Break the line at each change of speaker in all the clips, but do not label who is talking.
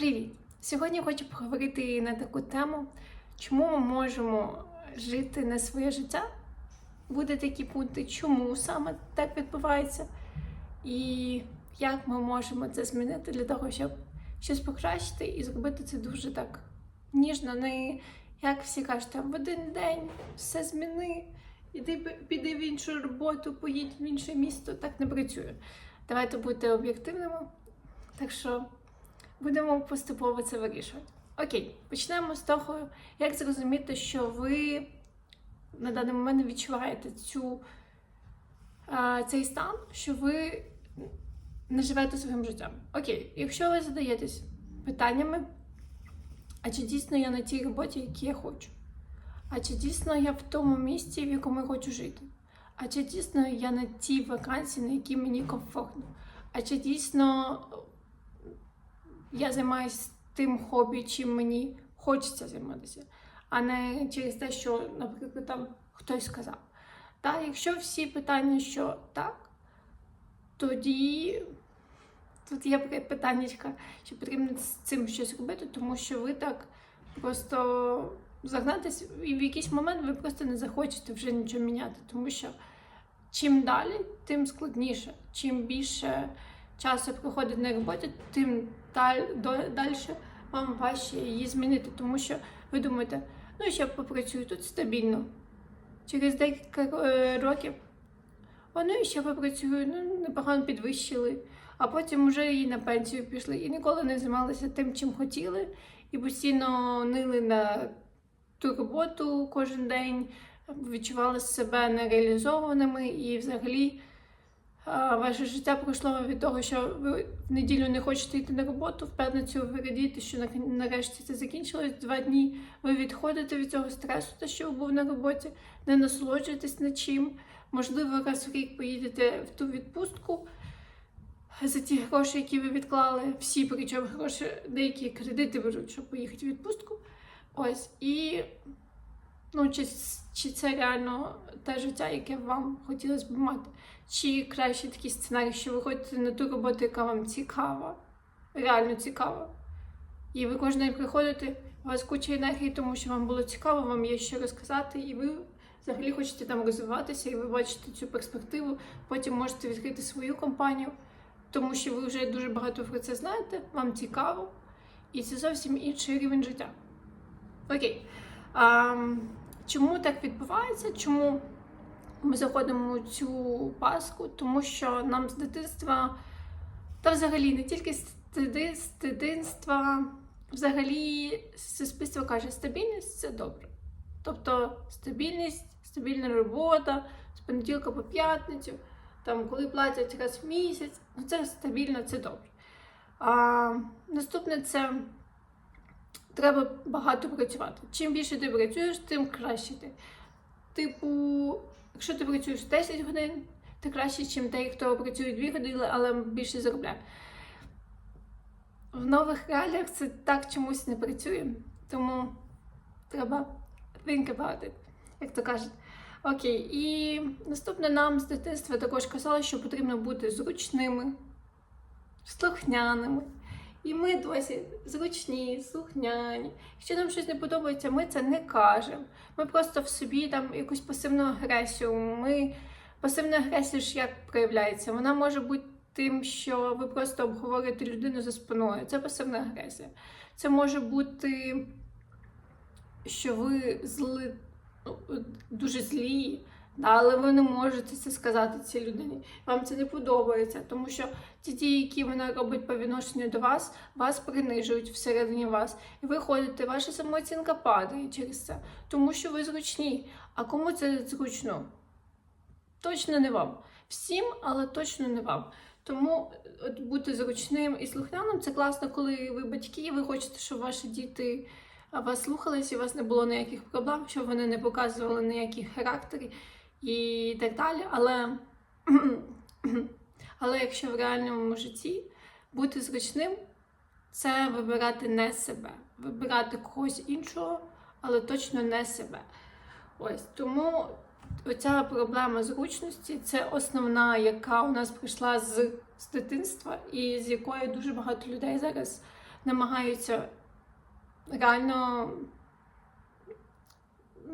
Привіт! Сьогодні хочу поговорити на таку тему, чому ми можемо жити не своє життя. Буде такі пункти, чому саме так відбувається, і як ми можемо це змінити для того, щоб щось покращити і зробити це дуже так ніжно, не як всі кажуть, там в один день все зміни, іди піди в іншу роботу, поїдь в інше місто. Так не працює. Давайте бути об'єктивними. Так що будемо поступово це вирішувати. Окей, почнемо з того, як зрозуміти, що ви на даний момент відчуваєте цю, цей стан, що ви не живете своїм життям. Окей, якщо ви задаєтесь питаннями, а чи дійсно я на тій роботі, якій я хочу? А чи дійсно я в тому місці, в якому я хочу жити? А чи дійсно я на тій вакансії, на якій мені комфортно? А чи дійсно я займаюся тим хобі, чим мені хочеться займатися, а не через те, що, наприклад, там хтось сказав. Та, якщо всі питання, що так, тоді тут є питання, що потрібно з цим щось робити, тому що ви так просто загнатись, і в якийсь момент ви просто не захочете вже нічого міняти, тому що чим далі, тим складніше. Чим більше часу проходить на роботі, тим далі вам важче її змінити, тому що ви думаєте, ну ще попрацюю тут стабільно. Через декілька е, років, о, ну і ще попрацюю, ну непогано підвищили, а потім вже і на пенсію пішли, і ніколи не займалися тим, чим хотіли, і постійно нили на ту роботу кожен день, відчували себе нереалізованими і взагалі. Ваше життя пройшло від того, що ви в неділю не хочете йти на роботу, в п'ятницю ви радієте, що нарешті це закінчилось. Два дні ви відходите від цього стресу, те, що був на роботі, не насолоджуєтесь нічим. Можливо, раз в рік поїдете в ту відпустку за ті гроші, які ви відклали. Всі причому гроші, деякі кредити беруть, щоб поїхати в відпустку. Ось і ну, чи, чи це реально те життя, яке вам хотілося б мати? Чи краще такий сценарій, що ви ходите на ту роботу, яка вам цікава, реально цікава. І ви кожен день приходите, у вас куча енергії, тому що вам було цікаво, вам є що розказати, і ви взагалі хочете там розвиватися, і ви бачите цю перспективу. Потім можете відкрити свою компанію, тому що ви вже дуже багато про це знаєте, вам цікаво, і це зовсім інший рівень життя. Окей. А, чому так відбувається? Чому ми заходимо у цю паску? Тому що нам з дитинства, та взагалі не тільки з дитинства, взагалі суспільство каже, стабільність це добре. Тобто стабільність, стабільна робота з понеділка по п'ятницю, там, коли платять раз в місяць, ну це стабільно, це добре. А, наступне це треба багато працювати. Чим більше ти працюєш, тим краще ти. Типу, якщо ти працюєш 10 годин, ти краще, ніж той, хто працює 2 години, але більше заробляє. В нових реаліях це так чомусь не працює, тому треба think about it, як то кажуть. Окей, і наступне нам з дитинства також казали, що потрібно бути зручними, слухняними. І ми досі зручні, слухняні. Якщо нам щось не подобається, ми це не кажемо. Ми просто в собі там якусь пасивну агресію. Ми пасивна агресія ж як проявляється? Вона може бути тим, що ви просто обговорюєте людину за спиною. Це пасивна агресія. Це може бути, що ви зли, ну, дуже злі, але ви не можете це сказати цій людині. Вам це не подобається, тому що ті дії, які вона робить по відношенню до вас, вас принижують всередині вас. І ви ходите, ваша самооцінка падає через це, тому що ви зручні. А кому це зручно? Точно не вам. Всім, але точно не вам. Тому от бути зручним і слухняним це класно, коли ви батьки, і ви хочете, щоб ваші діти а, вас слухались, і у вас не було ніяких проблем, щоб вони не показували ніяких характерів і так далі. Але, але якщо в реальному житті бути зручним, це вибирати не себе, вибирати когось іншого, але точно не себе. Ось тому оця проблема зручності це основна, яка у нас прийшла з, з дитинства, і з якою дуже багато людей зараз намагаються реально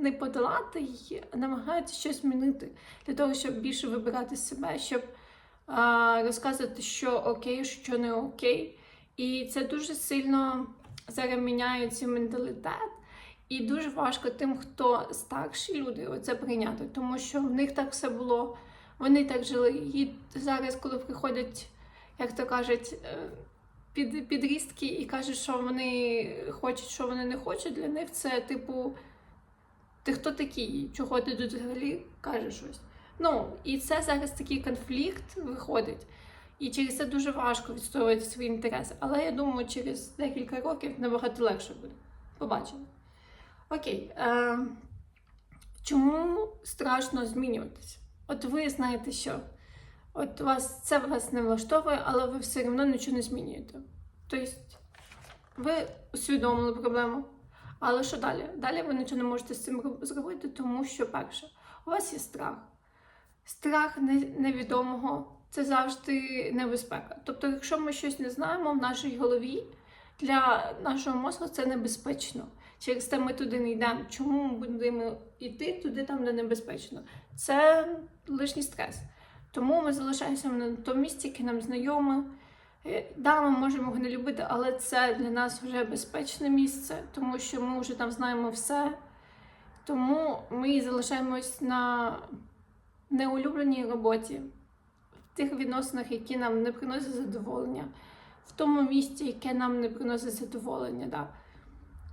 не подолати її, а намагаються щось змінити для того, щоб більше вибирати себе, щоб а, розказувати, що окей, що не окей. І це дуже сильно зараз міняє цей менталітет. І дуже важко тим, хто старші люди, оце прийняти, тому що в них так все було, вони так жили. І зараз, коли приходять, як то кажуть, е, під, підрістки і кажуть, що вони хочуть, що вони не хочуть, для них це типу. Ти хто такий? Чого ти тут взагалі кажеш щось? Ну, і це зараз такий конфлікт виходить. І через це дуже важко відстоювати свої інтереси. Але я думаю, через декілька років набагато легше буде. Побачимо. Окей. Е, чому страшно змінюватися? От ви знаєте, що от вас це вас не влаштовує, але ви все одно нічого не змінюєте. Тобто, ви усвідомили проблему. Але що далі? Далі ви нічого не можете з цим роб- зробити, тому що перше, у вас є страх. Страх невідомого це завжди небезпека. Тобто, якщо ми щось не знаємо в нашій голові, для нашого мозку це небезпечно. Через те ми туди не йдемо. Чому ми будемо йти туди, там, де небезпечно? Це лишній стрес. Тому ми залишаємося на тому місці, яке нам знайоме. Е, Да, ми можемо його не любити, але це для нас вже безпечне місце, тому що ми вже там знаємо все. Тому ми залишаємось на неулюбленій роботі, в тих відносинах, які нам не приносять задоволення, в тому місці, яке нам не приносить задоволення. Да.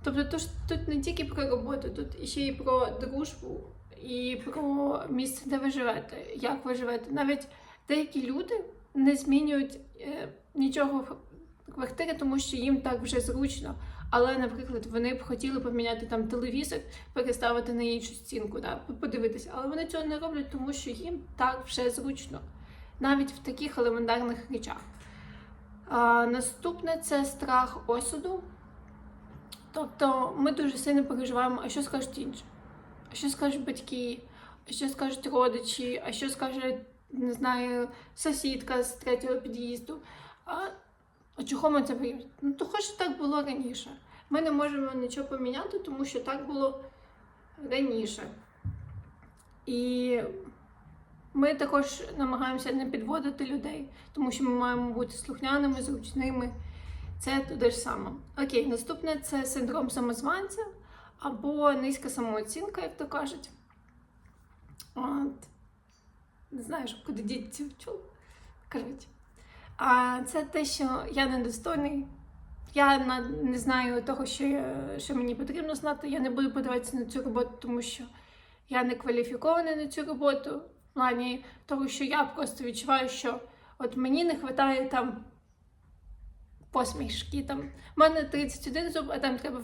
Тобто тут, не тільки про роботу, тут ще й про дружбу, і про місце, де ви живете, як ви живете. Навіть деякі люди не змінюють е, нічого в квартирі, тому що їм так вже зручно. Але, наприклад, вони б хотіли поміняти там телевізор, переставити на іншу стінку, да, подивитися. Але вони цього не роблять, тому що їм так вже зручно, навіть в таких елементарних речах. А, наступне це страх осуду. Тобто ми дуже сильно переживаємо, а що скажуть інші, а що скажуть батьки, а що скажуть родичі, а що скаже, не знаю, сусідка з третього під'їзду. А, чого ми це боїмося? Ну, того, що так було раніше. Ми не можемо нічого поміняти, тому що так було раніше. І ми також намагаємося не підводити людей, тому що ми маємо бути слухняними, зручними. Це туди ж саме. Окей, наступне це синдром самозванця або низька самооцінка, як то кажуть. От. Не знаю, що куди діти чув. Коротше. А це те, що я недостойний. Я не знаю того, що, я, що мені потрібно знати. Я не буду подаватися на цю роботу, тому що я не кваліфікована на цю роботу. В плані того, що я просто відчуваю, що от мені не вистачає там посмішки. Там. У мене 31 зуб, а там треба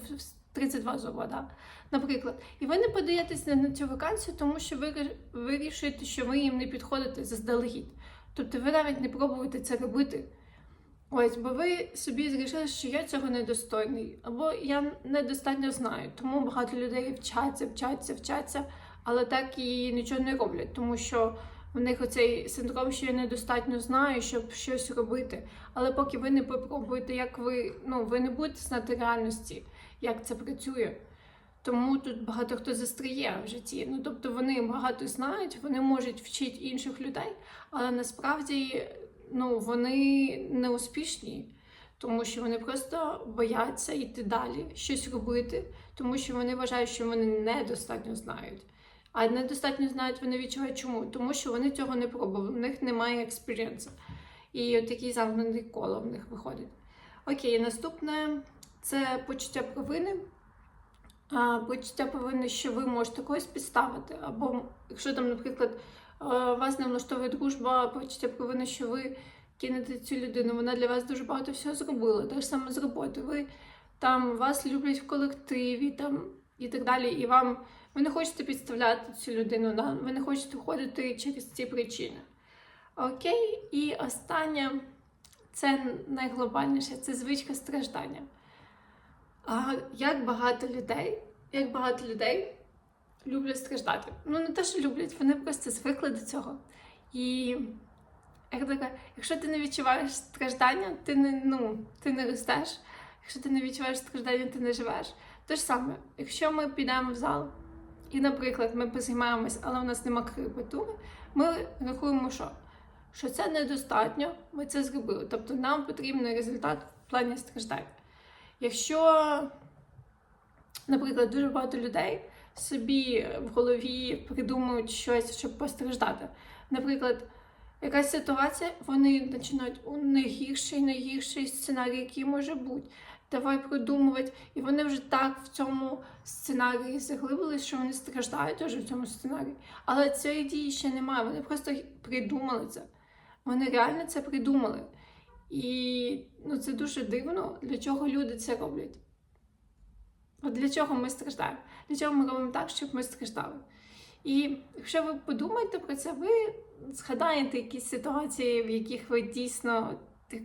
32 зуба, наприклад. І ви не подаєтесь на цю вакансію, тому що ви вирішуєте, що ви їм не підходите заздалегідь. Тобто ви навіть не пробуєте це робити. Ось, бо ви собі зрішили, що я цього недостойний, або я недостатньо знаю. Тому багато людей вчаться, вчаться, вчаться, але так і нічого не роблять, тому що в них оцей синдром, що я недостатньо знаю, щоб щось робити. Але поки ви не попробуєте, як ви, ну, ви не будете знати реальності, як це працює. Тому тут багато хто застряє в житті. Ну тобто вони багато знають, вони можуть вчити інших людей, але насправді ну, вони не успішні, тому що вони просто бояться йти далі, щось робити, тому що вони вважають, що вони недостатньо знають. А недостатньо знають, вони відчувають чому? Тому що вони цього не пробували, в них немає експірієнсу. І от такий замкнений коло в них виходить. Окей, наступне це почуття провини. Почуття провини, що ви можете когось підставити. Або якщо там, наприклад, е, вас не влаштовує дружба, почуття провини, що ви кинете цю людину, вона для вас дуже багато всього зробила, те ж саме з роботи. Ви там вас люблять в колективі там, і так далі. І вам ви не хочете підставляти цю людину, ви не хочете входити через ці причини. Окей, і останнє це найглобальніше це звичка страждання. А як багато людей, як багато людей люблять страждати. Ну, не те, що люблять, вони просто звикли до цього. І як така, якщо ти не відчуваєш страждання, ти не, ну, ти не ростеш. Якщо ти не відчуваєш страждання, ти не живеш. Те ж саме, якщо ми підемо в зал, і, наприклад, ми позаймаємось, але в нас нема крепатури, ми рахуємо, що? що це недостатньо, ми це зробили. Тобто нам потрібен результат в плані страждання. Якщо, наприклад, дуже багато людей собі в голові придумують щось, щоб постраждати. Наприклад, якась ситуація, вони починають у найгірший, найгірший сценарій, який може бути. Давай придумувати. І вони вже так в цьому сценарії заглибились, що вони страждають вже в цьому сценарії. Але цієї дії ще немає. Вони просто придумали це. Вони реально це придумали. І ну, це дуже дивно, для чого люди це роблять. От для чого ми страждаємо? Для чого ми робимо так, щоб ми страждали? І якщо ви подумаєте про це, ви згадаєте якісь ситуації, в яких ви дійсно так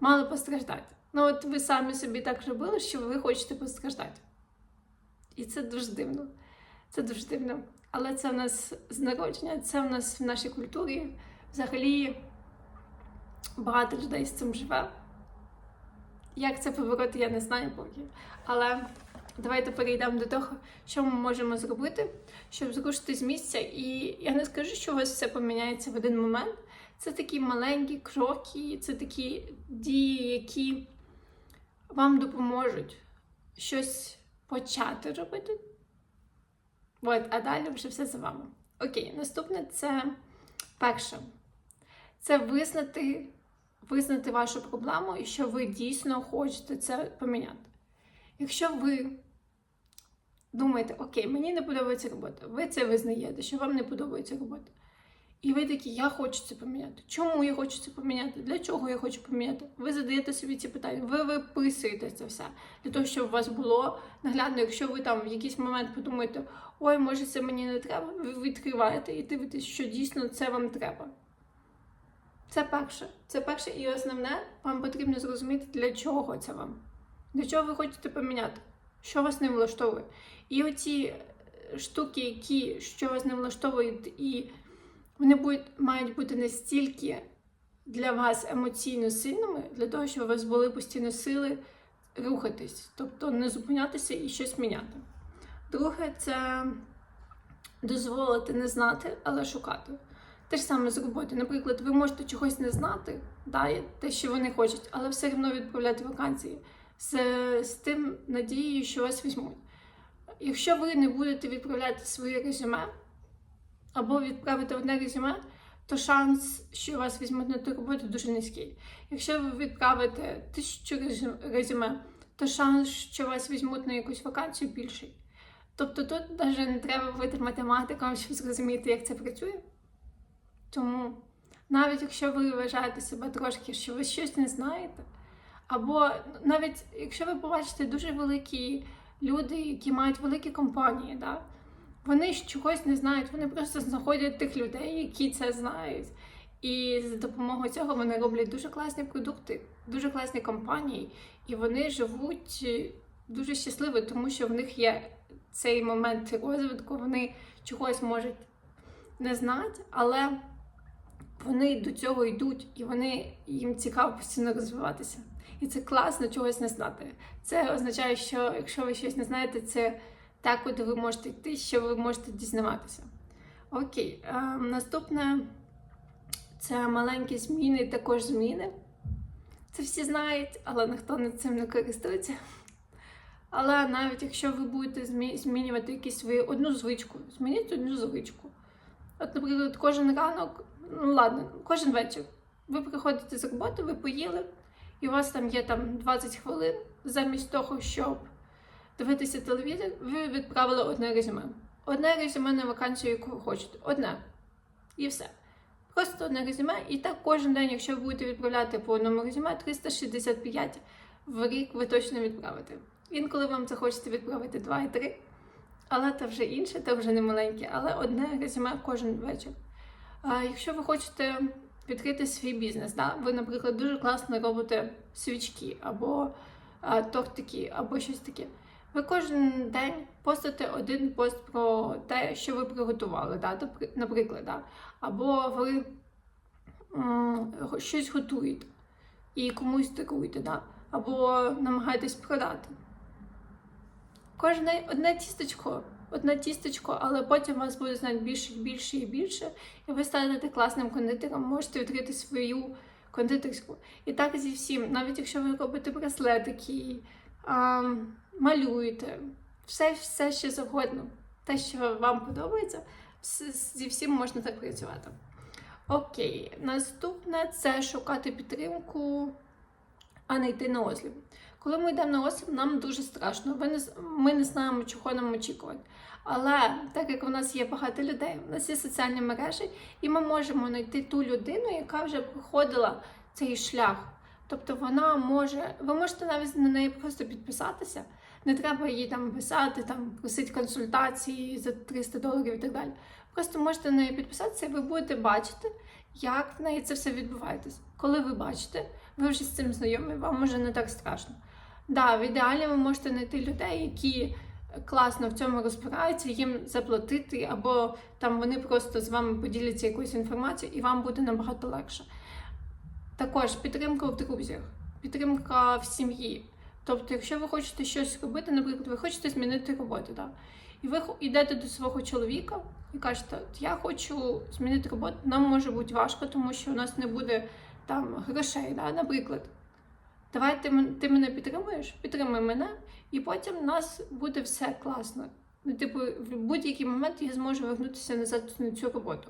мали постраждати. Ну, от ви самі собі так робили, що ви хочете постраждати. І це дуже дивно. Це дуже дивно. Але це в нас з народження, це в нас в нашій культурі. Взагалі багато людей з цим живе. Як це побороти, я не знаю поки. Але давайте перейдемо до того, що ми можемо зробити, щоб зрушити з місця. І я не скажу, що у вас все поміняється в один момент. Це такі маленькі кроки, це такі дії, які вам допоможуть щось почати робити. От, а далі вже все за вами. Окей, наступне це перше. Це визнати, визнати вашу проблему і що ви дійсно хочете це поміняти. Якщо ви думаєте, окей, мені не подобається робота, ви це визнаєте, що вам не подобається робота. І ви такі, я хочу це поміняти. Чому я хочу це поміняти? Для чого я хочу поміняти? Ви задаєте собі ці питання, ви виписуєте це все для того, щоб у вас було наглядно. Якщо ви там в якийсь момент подумаєте, ой, може, це мені не треба, ви відкриваєте і дивитесь, що дійсно це вам треба. Це перше. Це перше і основне, вам потрібно зрозуміти, для чого це вам. Для чого ви хочете поміняти? Що вас не влаштовує? І оці штуки, які що вас не влаштовують, і вони будуть, мають бути настільки для вас емоційно сильними, для того, щоб у вас були постійно сили рухатись, тобто не зупинятися і щось міняти. Друге, це дозволити не знати, але шукати. Те ж саме з роботи. Наприклад, ви можете чогось не знати, да, те, що вони хочуть, але все одно відправляти вакансії з, з тим надією, що вас візьмуть. Якщо ви не будете відправляти своє резюме або відправити одне резюме, то шанс, що вас візьмуть на ту роботу, дуже низький. Якщо ви відправите тисячу резю- резюме, то шанс, що вас візьмуть на якусь вакансію, більший. Тобто тут навіть не треба бути математиком, щоб зрозуміти, як це працює. Тому навіть якщо ви вважаєте себе трошки, що ви щось не знаєте, або навіть якщо ви побачите дуже великі люди, які мають великі компанії, да, вони ж чогось не знають, вони просто знаходять тих людей, які це знають. І за допомогою цього вони роблять дуже класні продукти, дуже класні компанії, і вони живуть е, дуже щасливо, тому що в них є цей момент розвитку, вони чогось можуть не знати, але вони до цього йдуть, і вони їм цікаво постійно розвиватися. І це класно чогось не знати. Це означає, що якщо ви щось не знаєте, це так, куди ви можете йти, що ви можете дізнаватися. Окей, е, наступне це маленькі зміни, також зміни. Це всі знають, але ніхто над цим не користується. Але навіть якщо ви будете змінювати якісь свої одну звичку, змініть одну звичку. От, наприклад, кожен ранок, ну ладно, кожен вечір. Ви приходите з роботи, ви поїли, і у вас там є там 20 хвилин. Замість того, щоб дивитися телевізор, ви відправили одне резюме. Одне резюме на вакансію, яку ви хочете. Одне. І все. Просто одне резюме. І так кожен день, якщо ви будете відправляти по одному резюме, 365 в рік ви точно відправите. Інколи вам захочеться відправити 2 і 3, але це вже інше, це вже не маленьке, але одне резюме кожен вечір. Якщо ви хочете відкрити свій бізнес, да? ви, наприклад, дуже класно робите свічки або тортики, або щось таке. Ви кожен день постите один пост про те, що ви приготували, да? Наприклад, да? або ви щось готуєте і комусь даруєте, да? або намагаєтесь продати. Кожне одне тістечко, одне тістечко, але потім вас буде знати більше і більше і більше, і ви станете класним кондитером, можете відкрити свою кондитерську. І так зі всім, навіть якщо ви робите браслетики, а, малюєте, все, все ще завгодно, те, що вам подобається, зі всім можна так працювати. Окей, наступне це шукати підтримку, а не йти на осліп. Коли ми йдемо на осліп, нам дуже страшно. Ви не, ми не знаємо, чого нам очікувати. Але так як у нас є багато людей, у нас є соціальні мережі, і ми можемо знайти ту людину, яка вже проходила цей шлях. Тобто вона може, ви можете навіть на неї просто підписатися. Не треба їй там писати, там просити консультації за 300 доларів і так далі. Просто можете на неї підписатися, і ви будете бачити, як в неї це все відбувається. Коли ви бачите, ви вже з цим знайомі, вам вже не так страшно. Да, в ідеалі ви можете знайти людей, які класно в цьому розбираються, їм заплатити, або там вони просто з вами поділяться якоюсь інформацією, і вам буде набагато легше. Також підтримка в друзях, підтримка в сім'ї. Тобто, якщо ви хочете щось робити, наприклад, ви хочете змінити роботу, да? і ви йдете до свого чоловіка і кажете, я хочу змінити роботу, нам може бути важко, тому що у нас не буде там грошей, да? наприклад. Давай ти, ти мене підтримуєш, підтримуй мене, і потім у нас буде все класно. Ну, типу, в будь-який момент я зможу вернутися назад на цю роботу.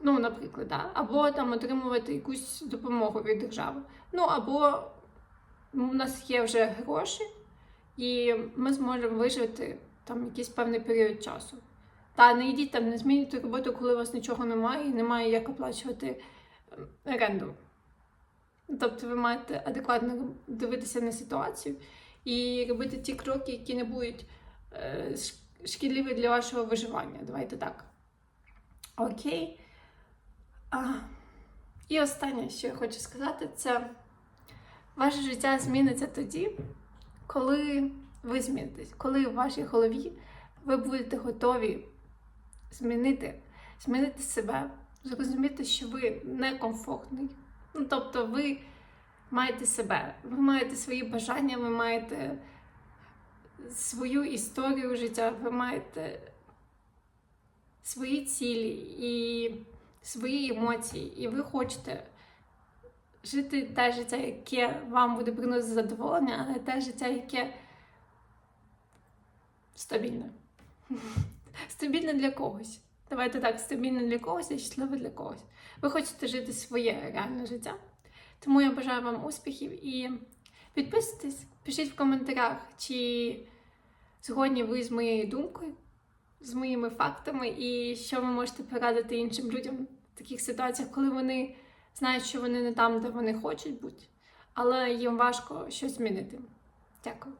Ну, наприклад, да? або там отримувати якусь допомогу від держави. Ну, або у нас є вже гроші, і ми зможемо вижити там якийсь певний період часу. Та не йдіть там, не змінюйте роботу, коли у вас нічого немає і немає як оплачувати ем, оренду. Тобто ви маєте адекватно дивитися на ситуацію і робити ті кроки, які не будуть е, шкідливі для вашого виживання. Давайте так. Окей. А, і останнє, що я хочу сказати, це ваше життя зміниться тоді, коли ви змінитесь, коли в вашій голові ви будете готові змінити, змінити себе, зрозуміти, що ви некомфортний. Ну, тобто, ви маєте себе, ви маєте свої бажання, ви маєте свою історію життя, ви маєте свої цілі і свої емоції, і ви хочете жити те життя, яке вам буде приносити задоволення, а не те життя, яке стабільне. Стабільне для когось. Давайте так, стабільне для когось, а щасливе для когось. Ви хочете жити своє реальне життя. Тому я бажаю вам успіхів і підписуйтесь, пишіть в коментарях, чи згодні ви з моєю думкою, з моїми фактами, і що ви можете порадити іншим людям в таких ситуаціях, коли вони знають, що вони не там, де вони хочуть бути, але їм важко щось змінити. Дякую.